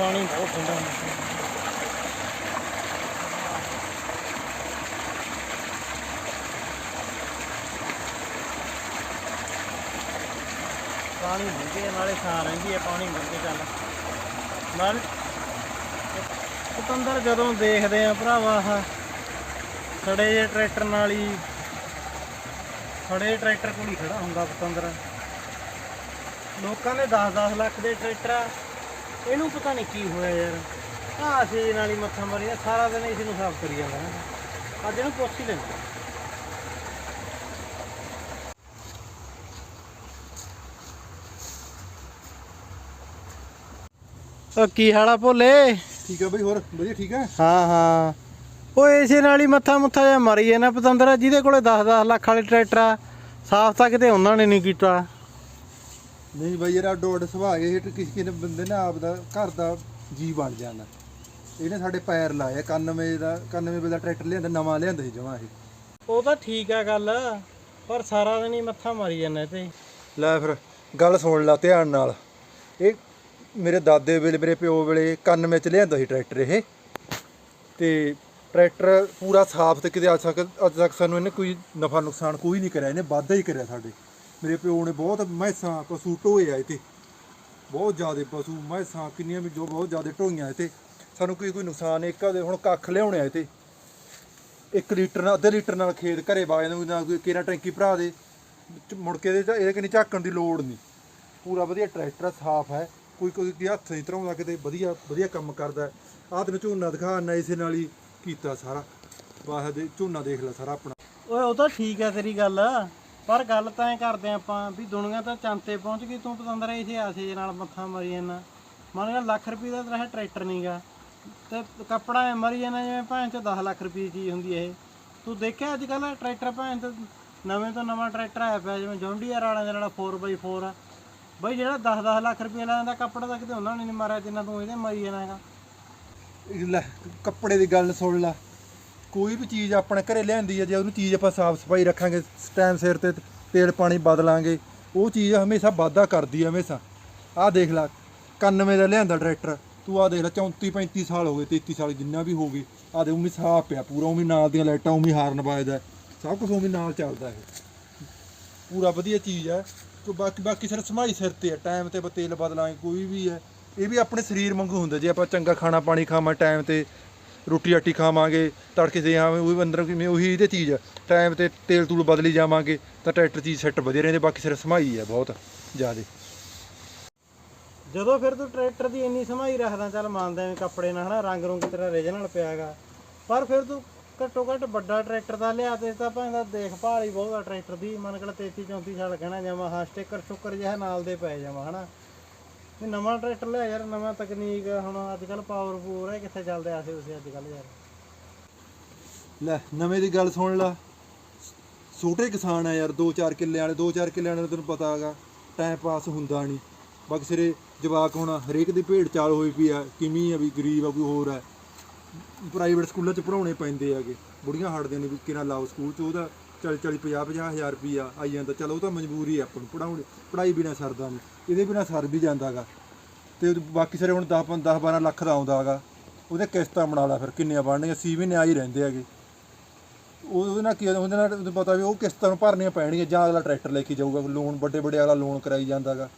ਪਾਣੀ ਬਹੁਤ ਠੰਡਾ ਹੁੰਦਾ ਪਾਣੀ ਹੁੰਦੀ ਨਾਲੇ ਛਾਂ ਰਹਿੰਦੀ ਹੈ ਪਾਣੀ ਮੁੜ ਕੇ ਚੱਲ। ਨਾਲ ਪਤੰਦਰ ਜਦੋਂ ਦੇਖਦੇ ਆ ਭਰਾਵਾ ਆਹ ਖੜੇ ਜੇ ਟਰੈਕਟਰ ਨਾਲ ਹੀ, ਖੜੇ ਟਰੈਕਟਰ ਕੋਲ ਹੀ ਖੜਾ ਹੁੰਦਾ ਪਤੰਦਰ ਲੋਕਾਂ ਦੇ 10-10 ਲੱਖ ਦੇ ਟਰੈਕਟਰ ਆ ਇਹਨੂੰ ਪਤਾ ਨਹੀਂ ਕੀ ਹੋਇਆ ਯਾਰ। ਆਹ ਸੀ ਨਾਲ ਹੀ ਮੱਥਾ ਮਾਰੀ ਜਾਂਦਾ, ਸਾਰਾ ਦਿਨ ਇਸ ਨੂੰ ਸਾਫ਼ ਕਰੀ ਜਾਂਦਾ ਹੈ ਅੱਜ ਇਹਨੂੰ ਪੁੱਛ ਹੀ ਲੈਂਦਾ ਉਹ ਕੀ ਹਾਲਾ ਭੋਲੇ? ਠੀਕ ਆ ਬਈ ਹੋਰ? ਵਧੀਆ ਠੀਕ ਆ? ਹਾਂ ਹਾਂ। ਉਹ ਇਸੇ ਨਾਲ ਹੀ ਮੱਥਾ ਮੁੱਥਾ ਜਿਹਾ ਮਾਰੀ ਜਾਂਦਾ। ਪਤੰਦਰ ਜਿਹਦੇ ਕੋਲੇ 10-10 ਲੱਖ ਵਾਲੇ ਟਰੈਕਟਰ ਆ ਸਾਫ਼ ਤਾਂ ਕਿਤੇ ਉਹਨਾਂ ਨੇ ਨਹੀਂ ਕੀਤਾ। ਨਹੀਂ ਬਈ ਯਾਰ ਅੱਡੋ ਅੱਡ ਸੁਭਾਅ ਇਹ ਕਿਸੇ ਕਿਸੇ ਬੰਦੇ ਨੇ ਆਪ ਦਾ ਘਰ ਦਾ ਜੀ ਬਣ ਜਾਂਦਾ ਇਹਨੇ ਸਾਡੇ ਪੈਰ ਲਾਏ 91 ਦਾ 91 ਦਾ ਟਰੈਕਟਰ ਲਿਆਂਦਾ ਨਵਾਂ ਲਿਆਂਦਾ ਸੀ ਜਮਾ ਇਹ। ਉਹ ਤਾਂ ਠੀਕ ਆ ਗੱਲ ਪਰ ਸਾਰਾ ਦਿਨ ਹੀ ਮੱਥਾ ਮਾਰੀ ਜਾਂਦਾ ਤੇ। ਲੈ ਫਿਰ ਗੱਲ ਸੁਣ ਲਾ ਧਿਆਨ ਨਾਲ। ਇਹ ਮੇਰੇ ਦਾਦੇ ਵੇਲੇ ਮੇਰੇ ਪਿਓ ਵੇਲੇ 91 ਚ ਲਿਆਂਦਾ ਸੀ ਟਰੈਕਟਰ ਇਹ। ਤੇ ਟਰੈਕਟਰ ਪੂਰਾ ਸਾਫ਼ ਤੇ ਕਿਤੇ ਅੱਜ ਤੱਕ ਅੱਜ ਤੱਕ ਸਾਨੂੰ ਇਹਨੇ ਕੋਈ ਨਫਾ ਨੁਕਸਾਨ ਕੋਈ ਨਹੀਂ ਕਰਿਆ ਇਹਨੇ ਵਾਧਾ ਹੀ ਕਰਿਆ ਸਾਡੇ। ਮੇਰੇ ਪਿਓ ਨੇ ਬਹੁਤ ਮੈਸਾਂ ਪਸ਼ੂ ਢੋਏ ਆ ਇੱਥੇ। ਬਹੁਤ ਜ਼ਿਆਦਾ ਪਸ਼ੂ ਮੈਸਾਂ, ਕਿੰਨੀਆਂ ਵੀ ਜੋ ਬਹੁਤ ਜ਼ਿਆਦਾ ਢੋਈਆਂ ਇੱਥੇ। ਸਾਨੂੰ ਕੋਈ ਕੋਈ ਨੁਕਸਾਨ ਇੱਕ ਦੇ ਹੁਣ ਕੱਖ ਲਿਆਉਣੇ ਆ ਇੱਥੇ। ਤੇ 1 ਲੀਟਰ ਨਾਲ, ਅੱਧੇ ਲੀਟਰ ਨਾਲ ਖੇਤ ਘਰੇ ਬਾਗ ਨੂੰ ਨਾ ਕੋਈ ਕਿਹੜਾ ਟੈਂਕੀ ਭਰਾ ਦੇ। ਮੁੜ ਕੇ ਇਹਦੇ ਕਿੰਨੀ ਝਾਕਣ ਦੀ ਲੋੜ ਨਹੀਂ। ਪੂਰਾ ਵਧੀਆ ਟਰੈਕਟਰ ਸਾਫ਼ ਹੈ। ਕੋਈ ਕੋਈ ਦੀ ਹੱਥ ਨਹੀਂ ਧਰਾਉਂਦਾ ਕਿਤੇ, ਵਧੀਆ ਵਧੀਆ ਕੰਮ ਕਰਦਾ। ਆਹ ਤੈਨੂੰ ਝੋਨਾ ਦਿਖਾ ਇਸੇ ਨਾਲ ਹੀ ਕੀਤਾ ਸਾਰਾ। ਬਾਹਰ ਦੇ ਝੋਨਾ ਦੇਖ ਲੈ ਸਾਰਾ ਆਪਣਾ। ਓਏ, ਉਹ ਤਾਂ ਠੀਕ ਹੈ ਤੇਰੀ ਗੱਲ। ਪਰ ਗੱਲ ਤਾਂ ਐ ਕਰਦੇ ਆਂ ਆਪਾਂ ਵੀ ਦੁਨੀਆ ਤਾਂ ਚੰਦ ਤੇ ਪਹੁੰਚ ਗਈ, ਤੂੰ ਪਤੰਦਰ ਇਸੇ ਆਸੇ ਦੇ ਨਾਲ ਮੱਥਾ ਮਰੀ ਜਾਂਦਾ। ਮੰਨ ਲਾ ਲੱਖ ਰੁਪਏ ਦਾ ਤੇਰਾ ਟਰੈਕਟਰ ਨਹੀਂਗਾ ਤੇ ਕੱਪੜਾ ਐ ਮਰੀ ਜਾਂਦਾ ਜਿਵੇਂ ਭੈਣ ਚ 10 ਲੱਖ ਰੁਪਏ ਦੀ ਚੀਜ਼ ਹੁੰਦੀ ਇਹ। ਤੂੰ ਦੇਖਿਆ ਅੱਜ ਕੱਲ ਟਰੈਕਟਰ ਭੈਣ ਤੇ ਨਵੇਂ ਤੋਂ ਨਵਾਂ ਟਰੈਕਟਰ ਆਇਆ ਪਿਆ ਜਿਵੇਂ ਜੌਂਡੀਆਰ ਵਾਲਿਆਂ ਦੇ ਨਾਲ 4x4 ਆ। ਬਈ ਜਿਹੜਾ 10-10 ਲੱਖ ਰੁਪਏ ਲੈਂਦਾ ਕੱਪੜਾ ਤਾਂ ਕਿਤੇ ਉਹਨਾਂ ਨੇ ਨਹੀਂ ਮਾਰਿਆ ਜਿੰਨਾ ਤੂੰ ਇਹਦੇ ਮਾਰੀ ਜਾਣਾ ਹੈਗਾ। ਲੈ, ਕੱਪੜੇ ਦੀ ਗੱਲ ਸੁਣ ਲੈ। ਕੋਈ ਵੀ ਚੀਜ਼ ਆਪਣੇ ਘਰੇ ਲਿਆਂਦੀ ਹੈ ਜੇ ਉਹਨੂੰ ਚੀਜ਼ ਆਪਾਂ ਸਾਫ਼ ਸਫ਼ਾਈ ਰੱਖਾਂਗੇ ਟਾਈਮ ਸਿਰ ਤੇ ਤੇਲ ਪਾਣੀ ਬਦਲਾਂਗੇ, ਉਹ ਚੀਜ਼ ਹਮੇਸ਼ਾ ਵਾਧਾ ਕਰਦੀ ਹੈ ਹਮੇਸ਼ਾ। ਆਹ ਦੇਖ ਲੈ 91 ਦਾ ਲਿਆਂਦਾ ਟਰੈਕਟਰ, ਤੂੰ ਆਹ ਦੇਖ ਲੈ 34 35 ਸਾਲ ਹੋ ਗਏ 33 ਸਾਲ ਜਿੰਨਾ ਵੀ ਹੋ ਗਏ, ਆਹ ਦੇ ਉਮੀ ਸਾਫ਼ ਪਿਆ, ਪੂਰਾ ਉਮੀ ਨਾਲ ਦੀਆਂ ਲਾਈਟਾਂ ਉਮੀ ਹਾਰਨ ਵੱਜਦਾ, ਸਭ ਕੁਝ ਉਮੀ ਨਾਲ ਚੱਲਦਾ ਇਹ। ਪੂਰਾ ਵਧੀਆ ਚੀਜ਼ ਹੈ ਤੇ ਬਾਕੀ ਬਾਕੀ ਸਿਰ ਸਮਾਈ ਸਿਰ ਤੇ ਹੈ ਟਾਈਮ ਤੇ ਆਪਾਂ ਤੇਲ ਬਦਲਾਂਗੇ, ਕੋਈ ਵੀ ਹੈ ਇਹ ਵੀ ਆਪਣੇ ਸਰੀਰ ਵਾਂਗੂ ਹੁੰਦਾ, ਜੇ ਆਪਾਂ ਚੰਗਾ ਖਾਣਾ ਪਾਣੀ ਖਾਵਾਂ, ਟਾਈਮ ਤੇ ਰੋਟੀ ਆਟੀ ਖਾਵਾਂਗੇ, ਤੜਕੇ ਦੇ ਆਵੇਂ ਉਹ ਵੀ ਅੰਦਰ ਕਿਵੇਂ ਉਹੀ ਇਹਦੇ ਚੀਜ਼ ਟਾਈਮ ਤੇ ਤੇਲ ਤੂਲ ਬਦਲੀ ਜਾਵਾਂਗੇ, ਤਾਂ ਟਰੈਕਟਰ ਚੀਜ਼ ਸੈੱਟ ਵਧੀਆ ਰਹਿੰਦੇ, ਬਾਕੀ ਸਿਰ ਸਮਾਈ ਹੈ ਬਹੁਤ ਜ਼ਿਆਦੇ। ਜਦੋਂ ਫਿਰ ਤੂੰ ਟਰੈਕਟਰ ਦੀ ਇੰਨੀ ਸਮਾਈ ਰੱਖਦਾ, ਚੱਲ ਮੰਨਦਾ ਐਵੇਂ ਕੱਪੜੇ ਨਾਲ, ਹਨਾ, ਰੰਗ ਰੁੰਗ ਤੇਰਾ ਰੀਜਨਲ ਪਿਆਗਾ। ਪਰ ਫਿਰ ਤੂੰ ਘੱਟੋ ਘੱਟ ਵੱਡਾ ਟਰੈਕਟਰ ਦਾ ਲਿਆ ਤੇ ਤਾਂ ਭਾਵੇਂ ਦੇਖਭਾਲ ਹੀ ਬਹੁਤ ਆ ਟਰੈਕਟਰ ਦੀ। ਮਨ ਕਰ 33 34 ਸਾਲ ਕਹਿਣਾ ਜਾਵਾਂ ਹਾਂ ਸਟicker ਸ਼ੁੱਕਰ ਜਿਹਾ ਨਾਲ ਦੇ ਪੈ ਜਾਵਾਂ, ਹਨਾ। ਵੀ ਨਵਾਂ ਟਰੈਕਟਰ ਲਿਆ ਯਾਰ, ਨਵਾਂ ਤਕਨੀਕ ਹੁਣ ਅੱਜ ਕੱਲ ਪਾਵਰ ਪੂਰ ਹੈ ਕਿੱਥੇ ਚੱਲਦੇ ਆਸੇ ਉਸੇ ਅੱਜ ਕੱਲ ਯਾਰ। ਲੈ, ਨਵੇਂ ਦੀ ਗੱਲ ਸੁਣ ਲਾ। ਛੋਟੇ ਕਿਸਾਨ ਆ ਯਾਰ 2-4 ਕਿੱਲੇ ਵਾਲੇ 2-4 ਕਿੱਲੇ ਵਾਲੇ ਨੂੰ ਤੈਨੂੰ ਪਤਾ ਹੈਗਾ ਟਾਈਮ ਪਾਸ ਹੁੰਦਾ ਨਹੀਂ ਬਾਕੀ ਸਿਰੇ ਜਵਾਕ ਹੁਣ ਹਰੇਕ ਦੀ ਭੇਡ ਚਾਲ ਹੋਈ ਪਈ ਆ, ਕਿਵੇਂ ਆ ਵੀ ਗਰੀਬ ਆ, ਕੋਈ ਹੋਰ ਆ। ਪ੍ਰਾਈਵੇਟ ਸਕੂਲਾਂ 'ਚ ਪੜਾਉਣੇ ਪੈਂਦੇ ਆਗੇ ਬੁੜੀਆਂ ਹਟਦੀਆਂ ਨੇ ਵੀ ਕਿਹਨਾਂ ਲਾਓ ਸਕੂਲ 'ਚ ਉਹਦਾ 40 40 50 50 ਹਜ਼ਾਰ ਰੁਪਈਆ ਆਈ ਜਾਂਦਾ। ਚਲੋ ਉਹ ਤਾਂ ਮਜਬੂਰੀ ਆ ਆਪਾਂ ਨੂੰ ਪੜਾਉਣ ਪੜਾਈ ਬਿਨਾ ਸਰਦਾ ਨਹੀਂ। ਇਹਦੇ ਬਿਨਾ ਸਰ ਵੀ ਜਾਂਦਾਗਾ ਤੇ ਉਹ ਬਾਕੀ ਸਾਰੇ ਹੁਣ 10 10 12 ਲੱਖ ਦਾ ਆਉਂਦਾਗਾ ਉਹਦੇ ਕਿਸ਼ਤਾਂ ਬਣਾ ਲਾ ਫਿਰ, ਕਿੰਨੀਆਂ ਬਣਨੀਆਂ ਸੀ ਮਹੀਨੇ ਆ ਹੀ ਰਹਿੰਦੇ ਹੈਗੇ। ਉਹਦੇ ਨਾਲ ਕੀ ਉਹਦੇ ਨਾਲ ਉਹਨੂੰ ਪਤਾ ਵੀ ਉਹ ਕਿਸ਼ਤਾਂ ਨੂੰ ਭਰਨੀਆਂ ਪੈਣਗੀਆਂ, ਜਾਂ ਅਗਲਾ ਟਰੈਕਟਰ ਲੈ ਕੇ ਜਾਊਗਾ ਲੋਨ ਵੱਡੇ ਵੱਡੇ ਅਗਲਾ ਲੋਨ ਕਰਾਈ ਜਾਂਦਾਗਾ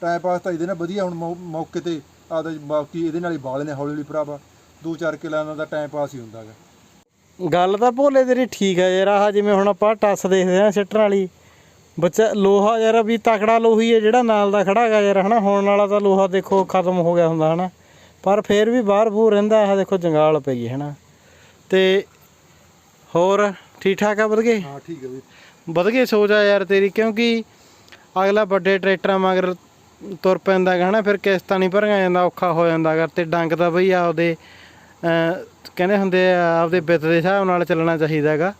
ਟਾਈਮ ਪਾਸ ਤਾਂ ਇਹਦੇ ਨਾਲ ਵਧੀਆ ਹੁਣ ਮੌਕੇ ਤੇ ਆਦਾ ਬਾਕੀ ਇਹਦੇ ਨਾਲ ਹੀ ਬਾਲ ਨੇ ਹੌਲੀ ਹੌਲੀ ਭਰਾਵਾ। ਦੋ ਚਾਰ ਕਿੱਲਿਆਂ ਦਾ ਟਾਈਮ ਪਾਸ ਹੀ ਹੁੰਦਾਗਾ ਗੱਲ ਤਾਂ ਭੋਲੇ ਤੇਰੀ ਠੀਕ ਹੈ ਯਾਰ ਆਹ ਜਿਵੇਂ ਹੁਣ ਆਪਾਂ ਟੱਸ ਦੇਖਦੇ ਆ ਸਿੱਟਣ ਵਾਲੀ। ਬੱਚਾ ਲੋਹਾ ਯਾਰ ਵੀ ਤਕੜਾ ਲੋਹੀ ਹੈ ਜਿਹੜਾ ਨਾਲ ਦਾ ਖੜਾ ਹੈਗਾ ਯਾਰ ਹਨਾ? ਹੁਣ ਵਾਲਾ ਤਾਂ ਲੋਹਾ ਦੇਖੋ ਖਤਮ ਹੋ ਗਿਆ ਹੁੰਦਾ ਹਨਾ? ਪਰ ਫੇਰ ਵੀ ਬਾਹਰ ਬੂਰ ਰਹਿੰਦਾ ਆਹ ਦੇਖੋ ਜੰਗਾਲ ਪਈ ਹੈ ਹਨਾ? ਤੇ ਹੋਰ ਠੀਕ ਠਾਕ ਆ ਵਧ ਗਏ ਹਾਂ ਠੀਕ ਹੈ ਵੀ ਵਧ ਗਏ ਸੋਚ ਆ ਯਾਰ ਤੇਰੀ ਕਿਉਂਕਿ ਅਗਲਾ ਵੱਡੇ ਟਰੈਕਟਰਾਂ ਮਗਰ ਤੁਰ ਪੈਂਦਾ ਗਾ ਹਨਾ? ਫਿਰ ਕਿਸ਼ਤਾਂ ਨਹੀਂ ਭਰੀਆਂ ਜਾਂਦਾ ਔਖਾ ਹੋ ਜਾਂਦਾ ਗਾ ਤੇ ਡੰਗ ਤਾਂ ਬਈ ਆਪਦੇ ਕਹਿੰਦੇ ਹੁੰਦੇ ਆ, ਆਪਦੇ ਬਿੱਤ ਦੇ ਹਿਸਾਬ ਨਾਲ ਚੱਲਣਾ ਚਾਹੀਦਾ ਹੈਗਾ।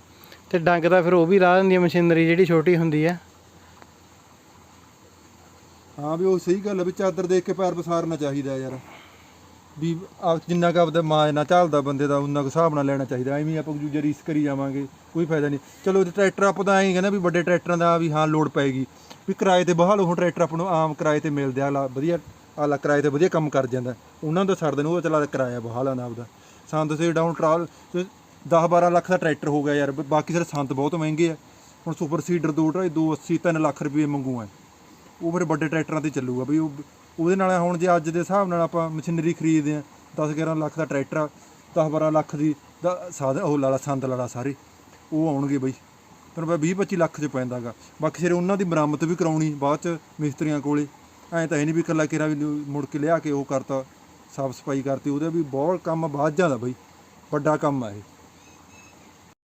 ਤੇ ਡੰਗ ਤਾਂ ਫਿਰ ਉਹ ਵੀ ਲਾ ਦਿੰਦੀ ਹੈ ਮਸ਼ੀਨਰੀ ਜਿਹੜੀ ਛੋਟੀ ਹੁੰਦੀ ਹੈ ਹਾਂ ਵੀ ਉਹ ਸਹੀ ਗੱਲ ਆ ਵੀ ਚਾਦਰ ਦੇਖ ਕੇ ਪੈਰ ਪਸਾਰਨਾ ਚਾਹੀਦਾ ਯਾਰ। ਵੀ ਆਪ ਜਿੰਨਾ ਕੁ ਆਪਦਾ ਮਾਜ ਨਾ ਚੱਲਦਾ ਬੰਦੇ ਦਾ ਉਹਨਾਂ ਕੁ ਹਿਸਾਬ ਨਾਲ ਲੈਣਾ ਚਾਹੀਦਾ। ਐਵੇਂ ਆਪਾਂ ਦੂਜੇ ਰੀਸ ਕਰੀ ਜਾਵਾਂਗੇ, ਕੋਈ ਫਾਇਦਾ ਨਹੀਂ। ਚਲੋ ਤੇ ਟਰੈਕਟਰ ਆਪਾਂ ਤਾਂ ਐਂ ਕਹਿੰਦਾ ਵੀ ਵੱਡੇ ਟਰੈਕਟਰਾਂ ਦਾ ਵੀ ਹਾਂ ਲੋਡ ਪਏਗੀ। ਵੀ ਕਿਰਾਏ ਤੇ ਬਹਾਲ ਉਹ ਟਰੈਕਟਰ ਆਪਾਂ ਨੂੰ ਆਮ ਕਿਰਾਏ ਤੇ ਮਿਲਦੇ ਆ, ਲਾ- ਵਧੀਆ ਆਲਾ ਕਿਰਾਏ ਤੇ ਵਧੀਆ ਕੰਮ ਕਰ ਜਾਂਦਾ। ਉਹਨਾਂ ਦਾ ਛੱਡ ਨੂੰ ਉਹ ਚਲਾ ਕਿਰਾਇਆ ਬਹਾਲ ਆਂਦਾ ਆਪਦਾ। ਸੰਦ ਸੇ ਡਾਊਨ ਟਰਾਲ 10 12 ਲੱਖ ਦਾ ਟਰੈਕਟਰ ਹੋ ਗਿਆ ਯਾਰ, ਬਾਕੀ ਸਾਰੇ ਸੰਦ ਬਹੁਤ ਮਹਿੰਗੇ ਆ। ਹੁਣ ਸੁਪਰ ਸੀਡਰ 2 2.5 2 80 3 ਲੱਖ ਰੁਪਏ ਮੰਗੂ ਆ। ਉਹ ਫਿਰ ਵੱਡੇ ਟਰੈਕਟਰਾਂ ਤੇ ਚੱਲੂਗਾ ਬਈ, ਉਹ ਉਹਦੇ ਨਾਲ ਹੁਣ ਜੇ ਅੱਜ ਦੇ ਹਿਸਾਬ ਨਾਲ ਆਪਾਂ ਮਸ਼ੀਨਰੀ ਖਰੀਦਦੇ ਆ 10 11 ਲੱਖ ਦਾ ਟਰੈਕਟਰ ਆ 10 12 ਲੱਖ ਦੀ ਦਾ ਸਾਧ ਉਹ ਲਾਲਾ, ਸੰਦ ਲਾਲਾ ਸਾਰੇ, ਉਹ ਆਉਣਗੇ ਬਈ। ਤੁਹਾਨੂੰ ਪਤਾ 20 25 ਲੱਖ ਚ ਪੈਂਦਾਗਾ। ਬਾਕੀ ਫਿਰ ਉਹਨਾਂ ਦੀ ਬਰਾਮਦ ਵੀ ਕਰਾਉਣੀ ਬਾਅਦ ਚ ਮਿਸਤਰੀਆਂ ਕੋਲੇ। ਐਂ ਤਾਂ ਇਹ ਨਹੀਂ ਵੀ ਇਕੱਲਾ ਕਿਰਾ ਵੀ ਮੁੜ ਕੇ ਲਿਆ ਕੇ ਉਹ ਕਰਤਾ, ਸਾਫ਼ ਸਫ਼ਾਈ ਕਰਤੀ, ਉਹਦੇ ਵੀ ਬਹੁਤ ਕੰਮ ਬਾਅਦ ਜਾਂਦਾ ਬਈ, ਵੱਡਾ ਕੰਮ ਆ ਇਹ।